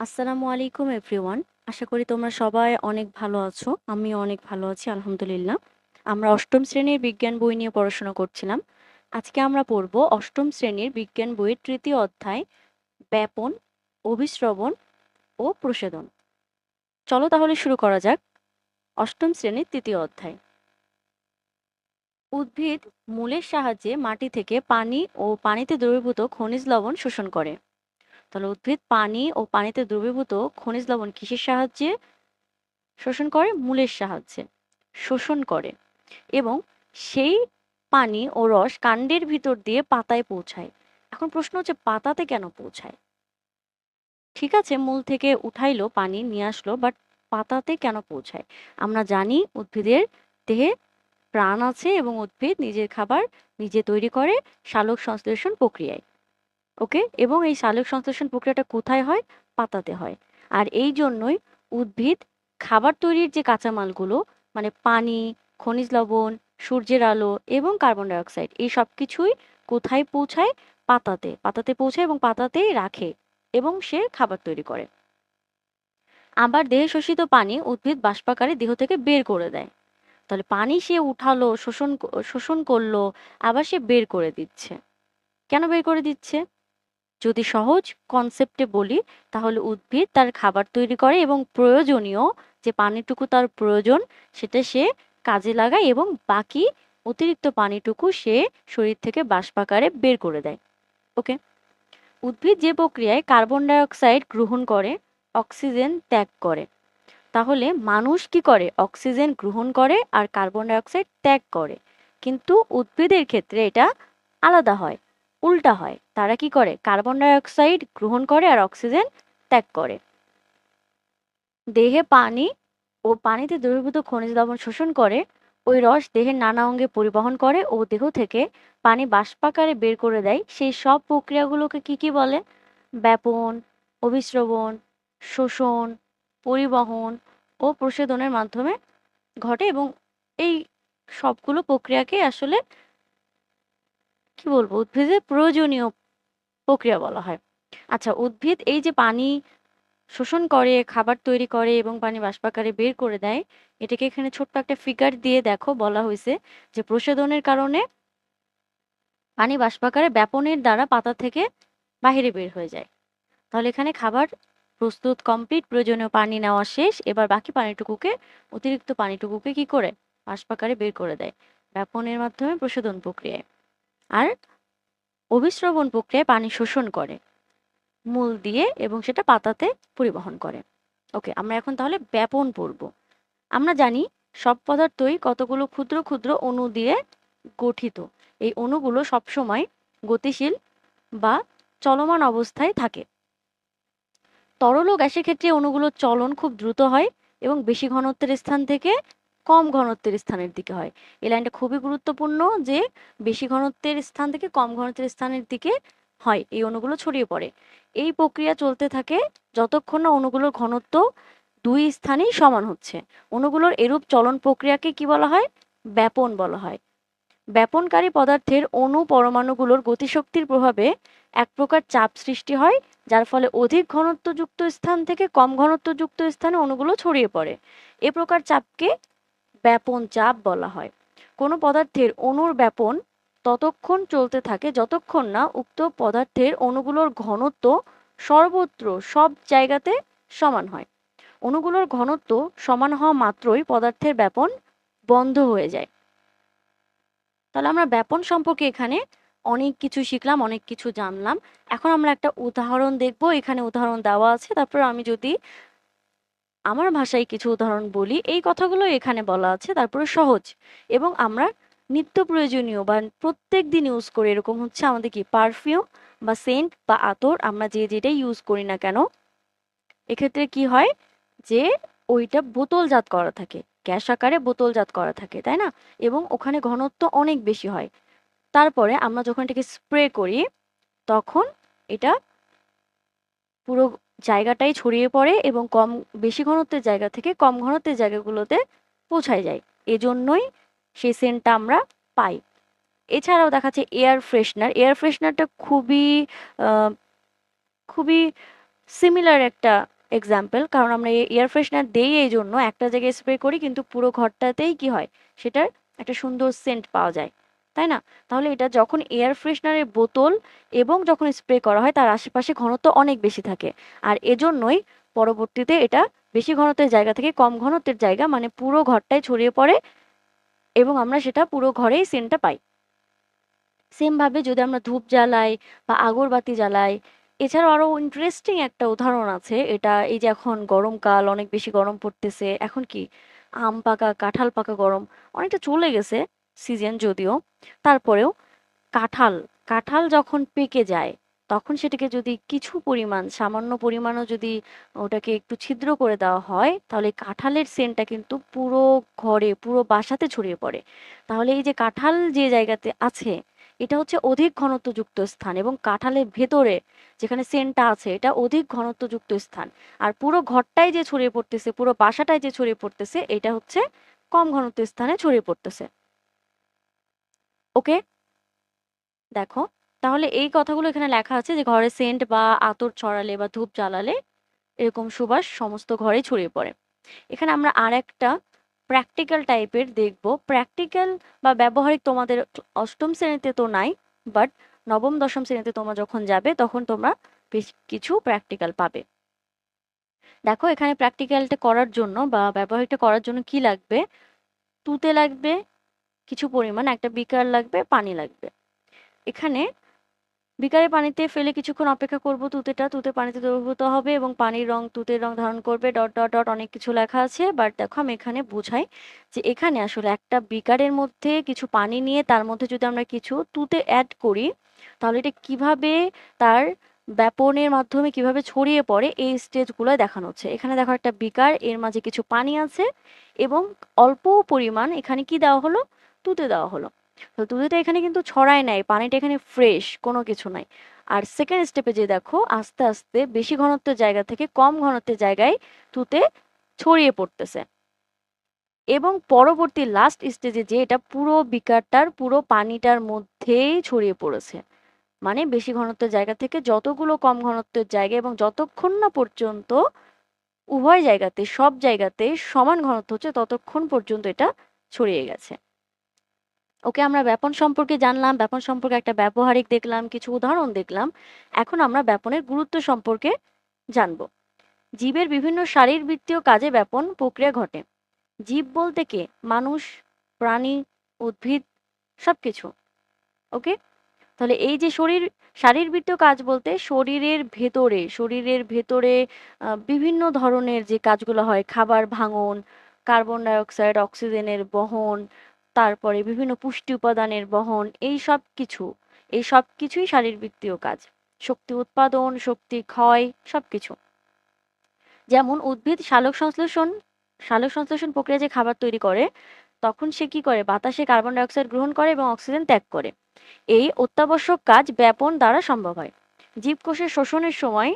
আসসালামু আলাইকুম, এভরিওয়ান। আশা করি তোমরা সবাই অনেক ভালো আছো। আমিও অনেক ভালো আছি, আলহামদুলিল্লাহ। আমরা অষ্টম শ্রেণির বিজ্ঞান বই নিয়ে পড়াশোনা করছিলাম। আজকে আমরা পড়ব অষ্টম শ্রেণির বিজ্ঞান বইয়ের তৃতীয় অধ্যায়, ব্যাপন অভিশ্রবণ ও প্রসেদন চলো তাহলে শুরু করা যাক অষ্টম শ্রেণির তৃতীয় অধ্যায়। উদ্ভিদ মূলের সাহায্যে মাটি থেকে পানি ও পানিতে দ্রবীভূত খনিজ লবণ শোষণ করে। তাহলে উদ্ভিদ, পানি ও পানিতে দ্রবীভূত খনিজ লবণ কিসের সাহায্যে? শোষণ করে, মূলের সাহায্যে। শোষণ করে এবং সেই পানি ও রস কাণ্ডের ভিতর দিয়ে পাতায় পৌঁছায়। এখন প্রশ্ন হচ্ছে, পাতাতে কেন পৌঁছায়? ঠিক আছে, মূল থেকে উঠাইলো পানি, নিয়ে আসলো বাট পাতাতে কেন পৌঁছায়? আমরা জানি উদ্ভিদের দেহে প্রাণ আছে এবং উদ্ভিদ নিজের খাবার নিজে তৈরি করে সালোক সংশ্লেষণ প্রক্রিয়ায়। ওকে? এবং এই সালোক সংশ্লেষণ প্রক্রিয়াটা কোথায় হয়? পাতাতে হয়। আর এই জন্যই উদ্ভিদ খাবার তৈরির যে কাঁচামালগুলো মানে পানি, খনিজ লবণ, সূর্যের আলো এবং কার্বন ডাইঅক্সাইড, এই সব কিছুই কোথায় পৌঁছায়? পাতাতে। পাতাতে পৌঁছায় এবং পাতাতেই রাখে এবং সে খাবার তৈরি করে। আবার দেহে শোষিত পানি উদ্ভিদ বাষ্পাকারে দেহ থেকে বের করে দেয়। তাহলে পানি সে উঠালো, শোষণ শোষণ করল, আবার সে বের করে দিচ্ছে। কেন বের করে দিচ্ছে? যদি সহজ কনসেপ্টে বলি, তাহলে উদ্ভিদ তার খাবার তৈরি করে এবং প্রয়োজনীয় যে পানিটুকু তার প্রয়োজন, সেটা সে কাজে লাগায় এবং বাকি অতিরিক্ত পানিটুকু সে শরীর থেকে বাষ্পাকারে বের করে দেয়। ওকে উদ্ভিদ যে প্রক্রিয়ায় কার্বন ডাইঅক্সাইড গ্রহণ করে অক্সিজেন ত্যাগ করে। তাহলে মানুষ কি করে? অক্সিজেন গ্রহণ করে আর কার্বন ডাইঅক্সাইড ত্যাগ করে। কিন্তু উদ্ভিদের ক্ষেত্রে এটা আলাদা হয়। উল্টা হয়। তারা কি করে? কার্বন ডাইঅক্সাইড গ্রহণ করে আর অক্সিজেন ত্যাগ করে। দেহে পানি ও পানিতে দ্রবীভূত খনিজ লবণ শোষণ করে। ওই রস দেহের নানা অঙ্গে পরিবহন করে ও দেহ থেকে পানি বাষ্পাকারে বের করে দেয়। সেই সব প্রক্রিয়াগুলোকে কি কি বলে? ব্যাপন অভিস্রবণ শোষণ, পরিবহন ও প্রসেদনের মাধ্যমে ঘটে এবং এই সবগুলো প্রক্রিয়াকে আসলে কি বলব? উদ্ভিদের প্রয়োজনীয় প্রক্রিয়া বলা হয়। আচ্ছা উদ্ভিদ এই যে পানি শোষণ করে, খাবার তৈরি করে এবং পানি বাষ্পাকারে বের করে দেয়, এটাকে এখানে ছোট্ট একটা ফিগার দিয়ে দেখো, বলা হয়েছে যে প্রশোধনের কারণে পানি বাষ্পাকারে ব্যাপনের দ্বারা পাতা থেকে বাহিরে বের হয়ে যায়। তাহলে এখানে খাবার প্রস্তুত কমপ্লিট প্রয়োজনীয় পানি নেওয়া শেষ, এবার বাকি পানিটুকুকে, অতিরিক্ত পানিটুকুকে কি করে? বাষ্পাকারে বের করে দেয়। ব্যাপনের মাধ্যমে প্রশোধন প্রক্রিয়ায়। আর অভিস্রবণ প্রক্রিয়ায় পানি শোষণ করে। মূল দিয়ে এবং সেটা পাতাতে পরিবহন করে। ওকে, আমরা এখন তাহলে ব্যাপন পড়ব। আমরা জানি সব পদার্থই কতগুলো ক্ষুদ্র ক্ষুদ্র অণু দিয়ে গঠিত। এই অণুগুলো সবসময় গতিশীল বা চলমান অবস্থায় থাকে। তরল ও গ্যাসের ক্ষেত্রে অণুগুলোর চলন খুব দ্রুত হয় এবং বেশি ঘনত্বের স্থান থেকে কম ঘনত্বের স্থানের দিকে হয়। এই লাইনটা খুবই গুরুত্বপূর্ণ যে বেশি ঘনত্বের স্থান থেকে কম ঘনত্বের স্থানের দিকে হয়, এই অণুগুলো ছড়িয়ে পড়ে। এই প্রক্রিয়া চলতে থাকে যতক্ষণ না অণুগুলোর ঘনত্ব দুই স্থানেই সমান হচ্ছে। অণুগুলোর এরূপ চলন প্রক্রিয়াকে কি বলা হয়? ব্যাপন বলা হয়। ব্যাপনকারী পদার্থের অণু পরমাণুগুলোর গতিশক্তির প্রভাবে এক প্রকার চাপ সৃষ্টি হয়, যার ফলে অধিক ঘনত্বযুক্ত স্থান থেকে কম ঘনত্বযুক্ত স্থানে অণুগুলো ছড়িয়ে পড়ে। এ প্রকার চাপকে ব্যাপন চাপ বলা হয়। কোনো পদার্থের অণুর ব্যাপন ততক্ষণ চলতে থাকে যতক্ষণ না উক্ত পদার্থের অণুগুলোর ঘনত্ব সর্বত্র সব জায়গাতে সমান হয়। অণুগুলোর ঘনত্ব সমান হওয়া মাত্রই পদার্থের ব্যাপন বন্ধ হয়ে যায়। তাহলে আমরা ব্যাপন সম্পর্কে এখানে অনেক কিছু শিখলাম, অনেক কিছু জানলাম। এখন আমরা একটা উদাহরণ দেখব। এখানে উদাহরণ দেওয়া আছে। তারপর আমি যদি আমার ভাষায় কিছু উদাহরণ বলি। এই কথাগুলো এখানে বলা আছে, তারপরে সহজ। এবং আমরা নিত্য প্রয়োজনীয় বা প্রত্যেক দিন ইউজ করি, এরকম হচ্ছে আমাদের কি পারফিউম বা সেন্ট বা আতর আমরা যে যেটাই ইউজ করি না কেন, এক্ষেত্রে কি হয় যে ওইটা বোতলজাত করা থাকে, গ্যাস আকারে বোতলজাত করা থাকে, তাই না? এবং ওখানে ঘনত্ব অনেক বেশি হয়। তারপরে আমরা যখন এটাকে স্প্রে করি, তখন এটা পুরো জায়গাটাই ছড়িয়ে পড়ে এবং কম, বেশি ঘনত্বের জায়গা থেকে কম ঘনত্বের জায়গাগুলোতে পৌঁছায় যায়। এজন্যই সেই সেন্টটা আমরা পাই। এছাড়াও দেখাচ্ছে এয়ার ফ্রেশনার এয়ার ফ্রেশনারটা খুবই খুবই সিমিলার একটা এক্সাম্পল কারণ আমরা এয়ার ফ্রেশনার দেই এই জন্য। একটা জায়গায় স্প্রে করি, কিন্তু পুরো ঘরটাতেই কি হয়? সেটার একটা সুন্দর সেন্ট পাওয়া যায়। তাই না? তাহলে এটা যখন এয়ার ফ্রেশনারের বোতল এবং যখন স্প্রে করা হয়, তার আশেপাশে ঘনত্ব অনেক বেশি থাকে। আর এজন্যই পরবর্তীতে এটা বেশি ঘনত্বের জায়গা থেকে কম ঘনত্বের জায়গা মানে পুরো ঘরটায় ছড়িয়ে পড়ে এবং আমরা সেটা পুরো ঘরেই সেন্টটা পাই। সেমভাবে যদি আমরা ধূপ জ্বালাই বা আগরবাতি জ্বালাই, এছাড়াও আরও ইন্টারেস্টিং একটা উদাহরণ আছে, এটা এই যে এখন গরমকাল, অনেক বেশি গরম পড়তেছে, এখন কি? আম পাকা, কাঁঠাল পাকা গরম, অনেকটা চলে গেছে। সিজন যদিও, তারপরেও কাঁঠাল কাঁঠাল যখন পেকে যায়, তখন সেটাকে যদি কিছু পরিমাণ, সামান্য পরিমাণও যদি ওটাকে একটু ছিদ্র করে দেওয়া হয়, তাহলে কাঁঠালের সেন্টটা কিন্তু পুরো ঘরে, পুরো বাসাতে ছড়িয়ে পড়ে। তাহলে এই যে কাঁঠাল যে জায়গাতে আছে, এটা হচ্ছে অধিক ঘনত্বযুক্ত স্থান এবং কাঁঠালের ভেতরে যেখানে সেন্টটা আছে, এটা অধিক ঘনত্বযুক্ত স্থান। আর পুরো ঘরটাই যে ছড়িয়ে পড়তেছে, পুরো বাসাটাই যে ছড়িয়ে পড়তেছে, এটা হচ্ছে কম ঘনত্ব স্থানে ছড়িয়ে পড়তেছে। ওকে? দেখো, তাহলে এই কথাগুলো এখানে লেখা আছে যে ঘরে সেন্ট বা আতর ছড়ালে বা ধূপ জ্বালালে এরকম সুবাস সমস্ত ঘরে ছড়িয়ে পড়ে। এখানে আমরা আর একটা প্র্যাকটিক্যাল টাইপের দেখব। প্র্যাকটিক্যাল বা ব্যবহারিক তোমাদের অষ্টম শ্রেণীতে তো নাই বাট নবম, দশম শ্রেণীতে তোমরা যখন যাবে, তখন তোমরা বেশ কিছু প্র্যাকটিক্যাল পাবে। দেখো, এখানে প্র্যাকটিক্যালটা করার জন্য বা ব্যবহারিকটা করার জন্য কি লাগবে? তুতে লাগবে কিছু পরিমাণ একটা বিকার লাগবে, পানি লাগবে। এখানে বিকারে পানিতে ফেলে কিছুক্ষণ অপেক্ষা করব তুতেটা। তুতে পানিতে দ্রবীভূত হবে এবং পানির রং তুতের রং ধারণ করবে। ডট ডট ডট অনেক কিছু লেখা আছে। বাট দেখো আমি এখানে বুঝাই যে এখানে আসলে একটা বিকারের মধ্যে কিছু পানি নিয়ে তার মধ্যে যদি আমরা কিছু তুতে অ্যাড করি, তাহলে এটা কীভাবে তার ব্যাপনের মাধ্যমে কীভাবে ছড়িয়ে পড়ে এই স্টেজগুলো দেখানো হচ্ছে। এখানে দেখো একটা বিকার, এর মাঝে কিছু পানি আছে এবং অল্প পরিমাণ এখানে কি দেওয়া হলো? তুতে দেওয়া হলো। তো তুতেটা এখানে কিন্তু ছড়ায় নাই, পানিটা এখানে ফ্রেশ কোনো কিছু নাই। আর সেকেন্ড স্টেপে যে দেখো, আস্তে আস্তে বেশি ঘনত্বের জায়গা থেকে কম ঘনত্বের জায়গায় তুতে ছড়িয়ে পড়তেছে। এবং পরবর্তী লাস্ট স্টেজে যে এটা পুরো বিকারটার, পুরো পানিটার মধ্যেই ছড়িয়ে পড়েছে। মানে বেশি ঘনত্বের জায়গা থেকে যতগুলো কম ঘনত্বের জায়গা এবং যতক্ষণ না পর্যন্ত উভয় জায়গাতে, সব জায়গাতে সমান ঘনত্ব হচ্ছে, ততক্ষণ পর্যন্ত এটা ছড়িয়ে গেছে। ওকে আমরা ব্যাপন সম্পর্কে জানলাম, ব্যাপন সম্পর্কে একটা ব্যবহারিক দেখলাম, কিছু উদাহরণ দেখলাম। এখন আমরা ব্যাপনের গুরুত্ব সম্পর্কে জানব। জীবের বিভিন্ন শারীরবৃত্তীয় কাজে ব্যাপন প্রক্রিয়া ঘটে। জীব বলতে কে? মানুষ, প্রাণী, উদ্ভিদ, সবকিছু। ওকে? তাহলে এই যে শরীর, শারীরবৃত্তীয় কাজ বলতে শরীরের ভেতরে শরীরের ভেতরে বিভিন্ন ধরনের যে কাজগুলো হয়, খাবার ভাঙন, কার্বন ডাইঅক্সাইড, অক্সিজেনের বহন তারপরে বিভিন্ন পুষ্টি উপাদানের বহন, এই সব কিছু, এই সব কিছুই শারীরবৃত্তীয় কাজ। শক্তি উৎপাদন, শক্তি ক্ষয়, সব কিছু। যেমন উদ্ভিদ সালোক সংশ্লেষণ সালোক সংশ্লেষণ প্রক্রিয়া যে খাবার তৈরি করে, তখন সে কি করে? বাতাসে কার্বন ডাইঅক্সাইড গ্রহণ করে এবং অক্সিজেন ত্যাগ করে। এই অত্যাবশ্যক কাজ ব্যাপন দ্বারা সম্ভব হয়। জীবকোষের শোষণের সময়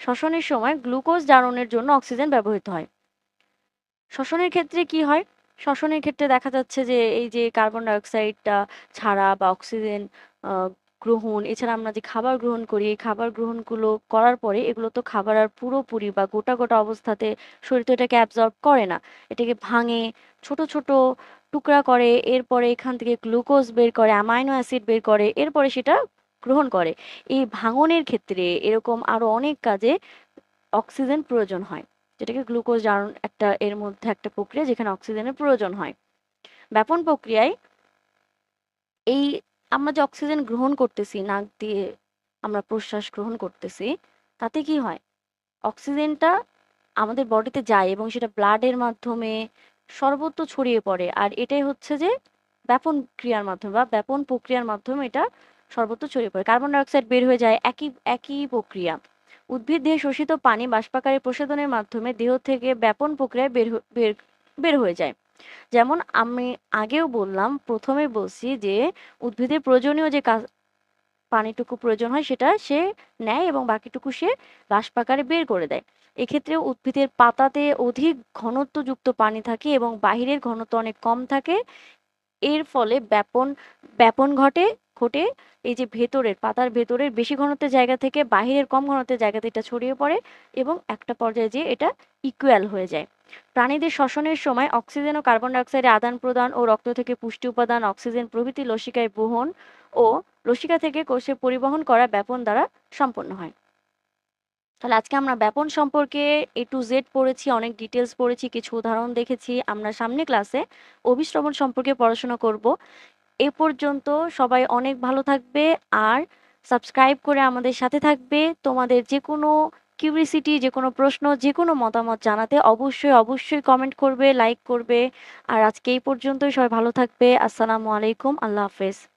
শ্বসনের সময় গ্লুকোজ জারণের জন্য অক্সিজেন ব্যবহৃত হয়। শ্বসনের ক্ষেত্রে কি হয়? শ্বসনের ক্ষেত্রে দেখা যাচ্ছে যে, এই যে কার্বন ডাইঅক্সাইডটা ছাড়া বা অক্সিজেন গ্রহণ, এছাড়া আমরা যে খাবার গ্রহণ করি, এই খাবার গ্রহণগুলো করার পরে এগুলো তো খাবার আর পুরোপুরি বা গোটা গোটা অবস্থাতে শরীর তো এটাকে অ্যাবজর্ব করে না। এটাকে ভাঙে, ছোট ছোট টুকরা করে, এরপরে এখান থেকে গ্লুকোজ বের করে, অ্যামাইনো অ্যাসিড বের করে, এরপরে সেটা গ্রহণ করে। এই ভাঙনের ক্ষেত্রে এরকম আরও অনেক কাজে অক্সিজেন প্রয়োজন হয়। যেটাকে গ্লুকোজ জারণ একটা এর মধ্যে একটা প্রক্রিয়া যেখানে অক্সিজেনের প্রয়োজন হয়। ব্যাপন প্রক্রিয়ায় এই আমরা যে অক্সিজেন গ্রহণ করতেছি, নাক দিয়ে আমরা প্রশ্বাস গ্রহণ করতেছি, তাতে কি হয়? অক্সিজেনটা আমাদের বডিতে যায় এবং সেটা ব্লাডের মাধ্যমে সর্বত্র ছড়িয়ে পড়ে। আর এটাই হচ্ছে যে ব্যাপন ক্রিয়ার মাধ্যমে বা ব্যাপন প্রক্রিয়ার মাধ্যমে এটা সর্বত্র ছড়িয়ে পড়ে। কার্বন ডাইঅক্সাইড বের হয়ে যায় একই একই প্রক্রিয়া। উদ্ভিদ দেহে শোষিত পানি বাষ্পাকারে প্রসাধনের মাধ্যমে দেহ থেকে ব্যাপন প্রক্রিয়ায় বের বের বের হয়ে যায়। যেমন আমি আগেও বললাম, প্রথমে বলছি যে উদ্ভিদের প্রয়োজনীয় যে কাজ, পানিটুকু প্রয়োজন হয় সেটা সে নেয় এবং বাকিটুকু সে বাষ্পাকারে বের করে দেয়। এক্ষেত্রে উদ্ভিদের পাতাতে অধিক ঘনত্বযুক্ত পানি থাকে এবং বাহিরের ঘনত্ব অনেক কম থাকে। এর ফলে ব্যাপন ব্যাপন ঘটে ঘটে এই যে ভেতরের, পাতার ভেতরের বেশি ঘনত্বের জায়গা থেকে বাহিরের কম ঘনত্বের জায়গাতে এটা ছড়িয়ে পড়ে এবং একটা পর্যায়ে যেয়ে এটা ইকুয়াল হয়ে যায়। প্রাণীদের শ্বসনের সময় অক্সিজেন ও কার্বন ডাইঅক্সাইডের আদান প্রদান ও রক্ত থেকে পুষ্টি উপাদান অক্সিজেন প্রভৃতি লসিকায় বহন ও লসিকা থেকে কোষে পরিবহন করা ব্যাপন দ্বারা সম্পন্ন হয়। তাহলে আজকে আমরা ব্যাপন সম্পর্কে এ টু জেড পড়েছি, অনেক ডিটেলস পড়েছি, কিছু উদাহরণ দেখেছি। আমরা সামনে ক্লাসে অভিশ্রবণ সম্পর্কে পড়াশোনা করব। এ পর্যন্ত সবাই অনেক ভালো থাকবে আর সাবস্ক্রাইব করে আমাদের সাথে থাকবে। তোমাদের যে কোনো কিউরিসিটি যে কোনো প্রশ্ন যে কোনো মতামত জানাতে অবশ্যই অবশ্যই কমেন্ট করবে লাইক করবে। আর আজকে এই পর্যন্তই, সবাই ভালো থাকবে। আসসালামু আলাইকুম, আল্লাহ হাফেজ।